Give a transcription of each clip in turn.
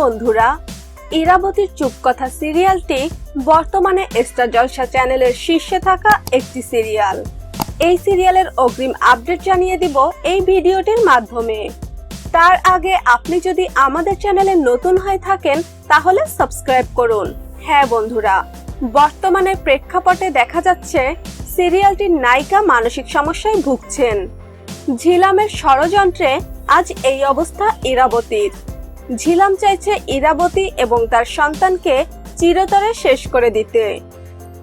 বন্ধুরা, ইরাবতীর চুপকথা সিরিয়ালটি বর্তমানে স্টার জলসা চ্যানেলের শীর্ষে থাকা একটি সিরিয়াল। এই সিরিয়ালের অগ্রিম আপডেট জানিয়ে দিব এই ভিডিওটির মাধ্যমে। তার আগে আপনি যদি আমাদের চ্যানেলে নতুন হয়ে থাকেন, তাহলে সাবস্ক্রাইব করুন। হ্যাঁ বন্ধুরা, বর্তমানে প্রেক্ষাপটে দেখা যাচ্ছে সিরিয়ালটির নায়িকা মানসিক সমস্যায় ভুগছেন। ঝিলামের ষড়যন্ত্রে আজ এই অবস্থা ইরাবতীর। ঝিলাম চাইছে ইরাবতী এবং তার সন্তানকে চিরতরে শেষ করে দিতে।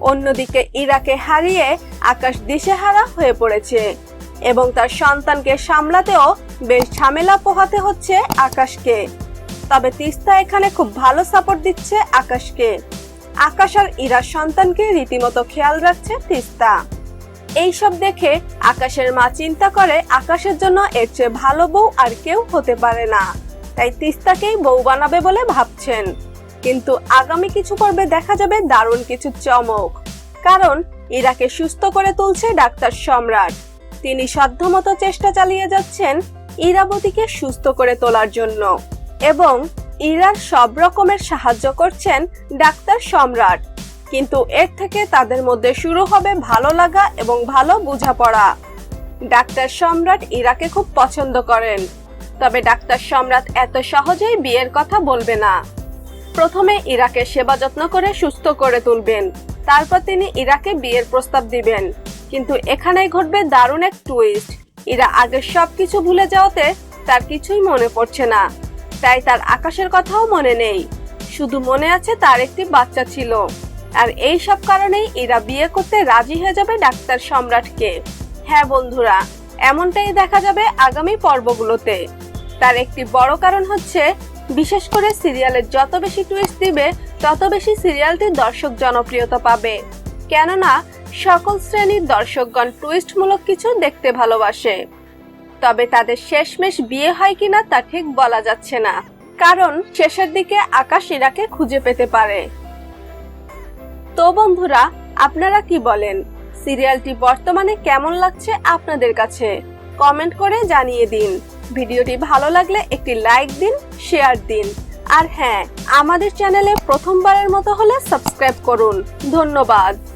অন্যদিকে ইরাকে হারিয়ে আকাশ দিশেহারা হয়ে পড়েছে এবং তার সন্তানকে সামলাতেও বেশ ঝামেলা পোহাতে হচ্ছে আকাশকে। তবে তিস্তা এখানে খুব ভালো সাপোর্ট দিচ্ছে আকাশকে। আকাশ আর ইরার সন্তানকে রীতিমতো খেয়াল রাখছে তিস্তা। এইসব দেখে আকাশের মা চিন্তা করে আকাশের জন্য এর চেয়ে ভালো বউ আর কেউ হতে পারে না। তাই তিস্তাকেই বউ বানাবে বলে ভাবছেন। কিন্তু আগামী কিছু পর্বে দেখা যাবে দারুণ কিছু চমক। কারণ ইরাকে সুস্থ করে তুলছে ডাক্তার সম্রাট। তিনি সাধ্যমতো চেষ্টা চালিয়ে যাচ্ছেন ইরাবতীকে সুস্থ করে তোলার জন্য। এবং ইরার সব রকমের সাহায্য করছেন ডাক্তার সম্রাট। কিন্তু এর থেকে তাদের মধ্যে শুরু হবে ভালো লাগা এবং ভালো বোঝাপড়া। ডাক্তার সম্রাট ইরাকে খুব পছন্দ করেন। তবে ডাক্তার সম্রাট এত সহজেই বিয়ের কথা বলবে না। প্রথমে ইরাকে সেবা যত্ন করে সুস্থ করে তুলবেন। তারপর তিনি ইরাকে বিয়ের প্রস্তাব দিবেন। কিন্তু এখানেই ঘটবে দারুণ এক টুইস্ট ইরা আগের সব কিছু ভুলে যাওয়াতে তার কিছুই মনে পড়ছে না। তাই তার আকাশের কথাও মনে নেই। শুধু মনে আছে তার একটি বাচ্চা ছিল। আর এই সব কারণেই ইরা বিয়ে করতে রাজি হয়ে যাবে ডাক্তার সম্রাটকে। হ্যাঁ বন্ধুরা, এমনটাই দেখা যাবে আগামী পর্বগুলোতে। তার একটি বড় কারণ হচ্ছে, বিশেষ করে সিরিয়ালের যত বেশি টুইস্ট দিবে, তত বেশি সিরিয়ালটি দর্শক জনপ্রিয়তা পাবে। কেননা, সকল শ্রেণির দর্শকগণ টুইস্টমূলক কিছু দেখতে ভালোবাসে। তবে তাদের শেষমেশ বিয়ে হয় কিনা তা ঠিক বলা যাচ্ছে না। কারণ, শেষের দিকে আকাশ ইরাকে খুঁজে পেতে পারে। তো বন্ধুরা, আপনারা কি বলেন? সিরিয়ালটি বর্তমানে কেমন লাগছে আপনাদের কাছে? কমেন্ট করে জানিয়ে দিন। ভিডিওটি ভালো লাগলে একটি লাইক দিন, শেয়ার দিন। আর হ্যাঁ আমাদের চ্যানেলে প্রথমবারের মতো হলে সাবস্ক্রাইব করুন। ধন্যবাদ।